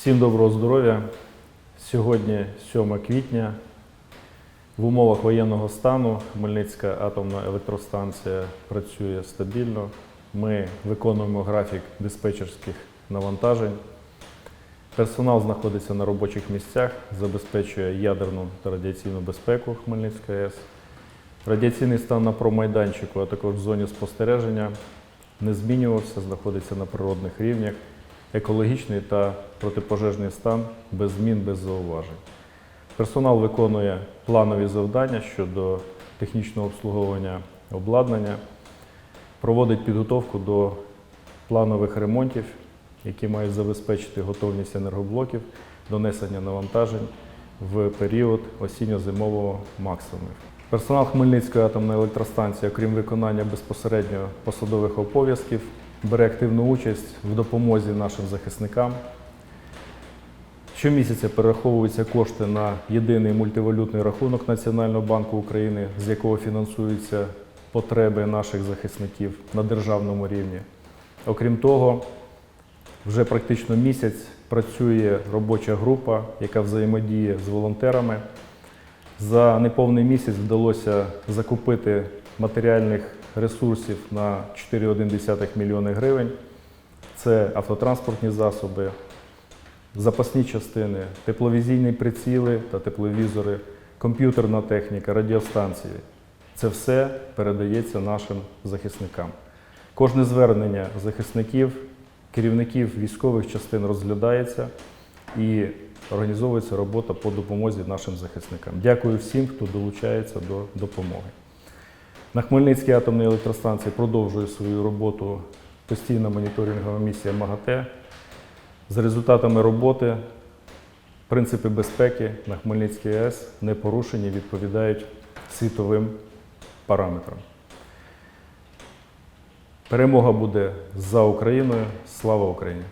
Всім доброго здоров'я. Сьогодні 7 квітня. В умовах воєнного стану Хмельницька атомна електростанція працює стабільно. Ми виконуємо графік диспетчерських навантажень. Персонал знаходиться на робочих місцях, забезпечує ядерну та радіаційну безпеку Хмельницької АЕС. Радіаційний стан на промайданчику, а також в зоні спостереження не змінювався, знаходиться на природних рівнях. Екологічний та протипожежний стан без змін, без зауважень. Персонал виконує планові завдання щодо технічного обслуговування обладнання, проводить підготовку до планових ремонтів, які мають забезпечити готовність енергоблоків до несення навантажень в період осінньо-зимового максимумів. Персонал Хмельницької атомної електростанції, окрім виконання безпосередньо посадових обов'язків, бере активну участь в допомозі нашим захисникам. Щомісяця перераховуються кошти на єдиний мультивалютний рахунок Національного банку України, з якого фінансуються потреби наших захисників на державному рівні. Окрім того, вже практично місяць працює робоча група, яка взаємодіє з волонтерами. За неповний місяць вдалося закупити матеріальних ресурсів на 4,1 мільйони гривень. Це автотранспортні засоби, запасні частини, тепловізійні приціли та тепловізори, комп'ютерна техніка, радіостанції. Це все передається нашим захисникам. Кожне звернення захисників, керівників військових частин розглядається і організовується робота по допомозі нашим захисникам. Дякую всім, хто долучається до допомоги. На Хмельницькій атомній електростанції продовжує свою роботу постійна моніторингова місія МАГАТЕ. За результатами роботи принципи безпеки на Хмельницькій АЕС не порушені, відповідають світовим параметрам. Перемога буде за Україною. Слава Україні!